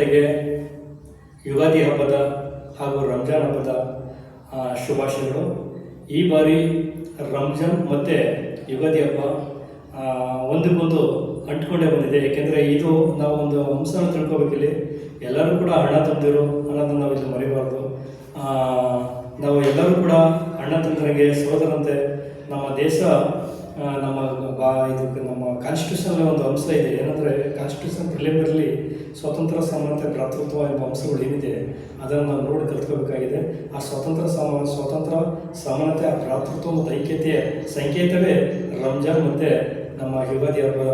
ಜೊತೆಗೆ ಯುಗಾದಿ ಹಬ್ಬದ ಹಾಗೂ ರಂಜಾನ್ ಹಬ್ಬದ ಶುಭಾಶಯಗಳು. ಈ ಬಾರಿ ರಂಜಾನ್ ಮತ್ತು ಯುಗಾದಿ ಹಬ್ಬ ಒಂದಕ್ಕೊಂದು ಅಂಟ್ಕೊಂಡೇ ಬಂದಿದೆ. ಏಕೆಂದರೆ ಇದು ನಾವು ಒಂದು ಅಂಶನ ತಿಳ್ಕೊಬೇಕಿಲ್ಲಿ ಎಲ್ಲರೂ ಕೂಡ ಹಣ ತಂದಿರು ಅನ್ನೋದನ್ನು ನಾವು ಇಲ್ಲಿ ಮರಿಬಾರ್ದು. ನಾವು ಎಲ್ಲರೂ ಕೂಡ ಅಣ್ಣ ತಂದರಿಗೆ ಸೋದರಂತೆ ನಮ್ಮ ದೇಶ ನಮ್ಮ ಬಾ, ಇದಕ್ಕೆ ನಮ್ಮ ಕಾನ್ಸ್ಟಿಟ್ಯೂಷನ್ ಒಂದು ಅಂಶ ಇದೆ. ಏನಂದರೆ ಕಾನ್ಸ್ಟಿಟ್ಯೂಷನ್ ಪ್ರಿಲಿಮಿನರಿ ಸ್ವತಂತ್ರ ಸಮಾನತೆ ಭ್ರಾತೃತ್ವ ಎಂಬ ಅಂಶಗಳು ಏನಿದೆ, ಅದನ್ನು ನಾವು ನೋಡಿ ಕಲ್ತ್ಕೋಬೇಕಾಗಿದೆ. ಆ ಸ್ವತಂತ್ರ ಸಮ ಸ್ವತಂತ್ರ ಸಮಾನತೆ ಆ ಭ್ರಾತೃತ್ವ ಮತ್ತು ಐಕ್ಯತೆಯ ಸಂಕೇತವೇ ರಂಜಾನ್ ಮತ್ತು ನಮ್ಮ ಯುಗಾದಿ ಹಬ್ಬ.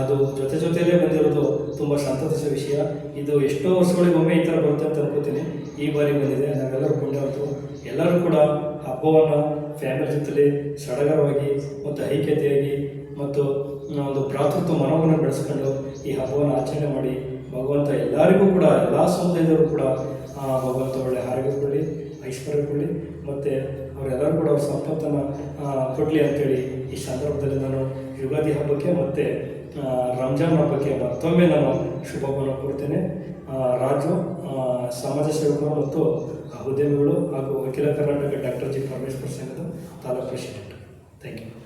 ಅದು ಜೊತೆ ಜೊತೆಯಲ್ಲೇ ಬಂದಿರೋದು ತುಂಬ ಸಂತೋಷದ ವಿಷಯ. ಇದು ಎಷ್ಟೋ ವರ್ಷಗಳಿಗೊಮ್ಮೆ ಈ ಥರ ಬರುತ್ತೆ ಅಂತ ಅನ್ಕೋತೀನಿ. ಈ ಬಾರಿ ಬಂದಿದೆ. ನಾವೆಲ್ಲರೂ ಎಲ್ಲರೂ ಹಬ್ಬವನ್ನು ಫ್ಯಾಮಿಲಿ ಜೊತೆಲಿ ಸಡಗರವಾಗಿ ಮತ್ತು ಐಕ್ಯತೆಯಾಗಿ ಮತ್ತು ಒಂದು ಭ್ರಾತೃತ್ವ ಮನೋವನ್ನು ಬೆಳೆಸ್ಕೊಂಡು ಈ ಹಬ್ಬವನ್ನು ಆಚರಣೆ ಮಾಡಿ ಭಗವಂತ ಎಲ್ಲರಿಗೂ ಕೂಡ, ಎಲ್ಲ ಸಮುದಾಯದವರು ಕೂಡ ಭಗವಂತ ಒಳ್ಳೆ ಆರೋಗ್ಯ ಕೊಡಲಿ, ಐಶ್ವರ್ಯ ಕೊಡಲಿ ಮತ್ತು ಅವರೆಲ್ಲರೂ ಕೂಡ ಅವ್ರ ಸಂಪತ್ತನ್ನು ಕೊಡಲಿ ಅಂತೇಳಿ ಈ ಸಂದರ್ಭದಲ್ಲಿ ನಾನು ಯುಗಾದಿ ಹಬ್ಬಕ್ಕೆ ಮತ್ತು ರಂಜಾನ್ ಹಬ್ಬಕ್ಕೆ ಮತ್ತೊಮ್ಮೆ ನಾನು ಶುಭವನ್ನು ಕೊಡ್ತೇನೆ ರಾಜು ಸಮಾಜ ಸೇವಕರು ಮತ್ತು ಉದ್ಯಮಿಗಳು ಹಾಗೂ ಅಖಿಲ ಕರ್ನಾಟಕ ಡಾಕ್ಟರ್ ಜಿ. ಪರಮೇಶ್ವರ್ ಸಂಘದ ತಾಲೂಕು ಪ್ರೆಸಿಡೆಂಟ್. Thank you